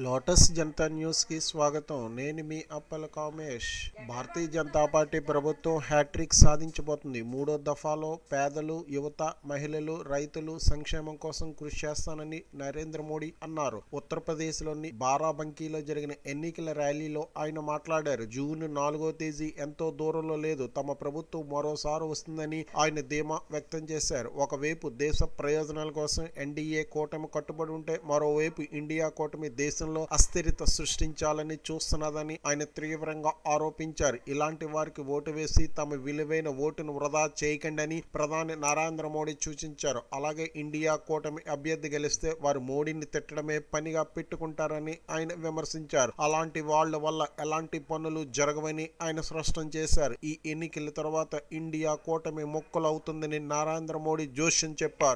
Lotus Janata న్యూస్కి స్వాగతం. నేను మీ అప్పల కామేష్. భారతీయ జనతా పార్టీ ప్రభుత్వం హ్యాట్రిక్ సాధించబోతుంది. మూడో దఫాలో పేదలు యువత మహిళలు రైతులు సంక్షేమం కోసం కృషి చేస్తానని నరేంద్ర మోడీ అన్నారు. ఉత్తరప్రదేశ్లోని బారాబంకీలో జరిగిన ఎన్నికల ర్యాలీలో ఆయన మాట్లాడారు. జూన్ నాలుగో తేదీ ఎంతో దూరంలో లేదు. తమ ప్రభుత్వం మరోసారి వస్తుందని ఆయన ధీమా వ్యక్తం చేశారు. ఒకవైపు దేశ ప్రయోజనాల కోసం ఎన్డీఏ కూటమి కట్టుబడి ఉంటే మరోవైపు ఇండియా కూటమి దేశం దేశంలో అస్థిరత సృష్టించాలని చూస్తున్నదని ఆయన తీవ్రంగా ఆరోపించారు. ఇలాంటి వారికి ఓటు వేసి తమ విలువైన ఓటును వృధా చేయకండని ప్రధాని నరేంద్ర మోడీ సూచించారు. అలాగే ఇండియా కూటమి అభ్యర్థి గెలిస్తే వారు మోడీని తిట్టడమే పనిగా పెట్టుకుంటారని ఆయన విమర్శించారు. అలాంటి వాళ్ళ వల్ల ఎలాంటి పనులు జరగవని ఆయన స్పష్టం చేశారు. ఈ ఎన్నికల తర్వాత ఇండియా కూటమి మొక్కలవుతుందని నరేంద్ర మోడీ జోష్యం చెప్పారు.